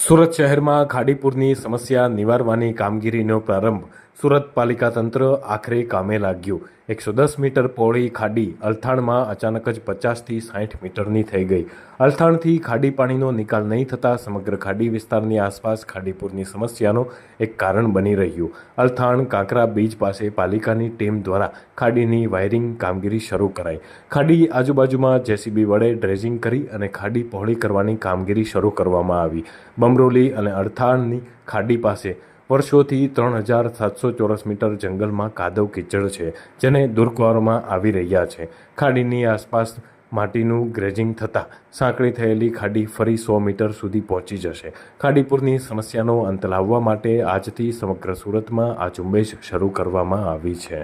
સુરત શહેરમાં ખાડીપુરની સમસ્યા નિવારવાની કામગીરીનો પ્રારંભ સુરત પાલિકા તંત્ર આખરે કામે લાગ્યું. એકસો દસ મીટર પહોળી ખાડી અલથાણમાં અચાનક જ પચાસથી સાઠ મીટરની થઈ ગઈ. અલથાણથી ખાડી પાણીનો નિકાલ નહીં થતાં સમગ્ર ખાડી વિસ્તારની આસપાસ ખાડીપુરની સમસ્યાનો એક કારણ બની રહ્યું. અલથાણ કાંકરા બીચ પાસે પાલિકાની ટીમ દ્વારા ખાડીની વાયરિંગ કામગીરી શરૂ કરાઈ. ખાડી આજુબાજુમાં જેસીબી વડે ડ્રેજિંગ કરી અને ખાડી પહોળી કરવાની કામગીરી શરૂ કરવામાં આવી. બમરોલી અને અડથાણની ખાડી પાસે વર્ષોથી ત્રણ હજાર સાતસો ચોરસ મીટર જંગલમાં કાદવ કીચડ છે જેને દૂર કરવામાં આવી રહ્યા છે. ખાડીની આસપાસ માટીનું ગ્રેજિંગ થતાં સાંકળી થયેલી ખાડી ફરી સો મીટર સુધી પહોંચી જશે. ખાડીપુરની સમસ્યાનો અંત લાવવા માટે આજથી સમગ્ર સુરતમાં આ ઝુંબેશ શરૂ કરવામાં આવી છે.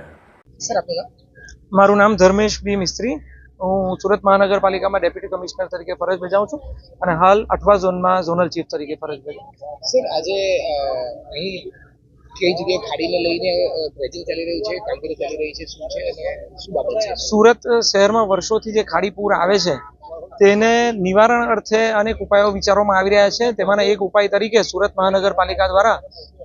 સર મારું નામ ધર્મેશ બી મિસ્ત્રી. હું સુરત મહાનગરપાલિકામાં ડેપ્યુટી કમિશનર તરીકે ફરજ બજાવું છું અને હાલ અઠવા ઝોનમાં ઝોનલ ચીફ તરીકે ફરજ બજાવું સર આજે અહીં કઈ જગ્યાએ ખાડીને લઈને ડ્રેજિંગ ચાલી રહ્યું છે કામગીરી ચાલી રહી છે શું છે અને શું બાબત છે? સુરત શહેરમાં વર્ષોથી જે ખાડી પૂર આવે છે તેને નિવારણ અર્થે અનેક ઉપાયો વિચારવામાં આવી રહ્યા છે. તેમાંના એક ઉપાય તરીકે સુરત મહાનગરપાલિકા દ્વારા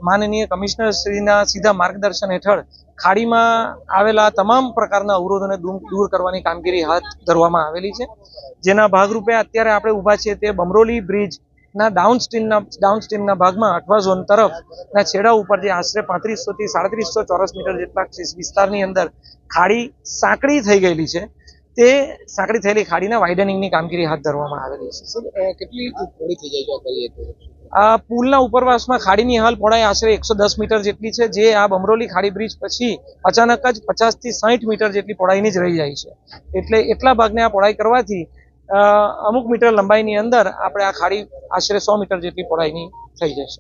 માનનીય કમિશનર શ્રીના સીધા માર્ગદર્શન હેઠળ ખાડીમાં આવેલા તમામ પ્રકારના અવરોધોને દૂર કરવાની કામગીરી હાથ ધરવામાં આવેલી છે. જેના ભાગરૂપે અત્યારે આપણે ઊભા છીએ તે બમરોલી બ્રિજ ના ડાઉન સ્ટ્રીમના ડાઉન સ્ટ્રીમના ભાગમાં અઠવા ઝોન તરફ ના છેડા ઉપર જે આશરે પાંત્રીસો થી સાડત્રીસો ચોરસ મીટર જેટલા વિસ્તારની અંદર ખાડી સાંકડી થઈ ગયેલી છે. તે સાંકડી થયેલી ખાડીના વાઇડનિંગની કામગીરી હાથ ધરવામાં આવેલી છે. કેટલી પહોળી થઈ જાય જો આ કરીએ તો? આ પુલના ઉપરવાસમાં ખાડીની હાલ પહોળાઈ આશરે એકસો દસ મીટર જેટલી છે જે આ બમરોલી ખાડી બ્રિજ પછી અચાનક જ પચાસથી સાઠ મીટર જેટલી પહોળાઈની જ રહી જાય છે. એટલે એટલા ભાગને આ પહોળાઈ કરવાથી અમુક મીટર લંબાઈની અંદર આપણે આ ખાડી આશરે સો મીટર જેટલી પહોળાઈની થઈ જશે.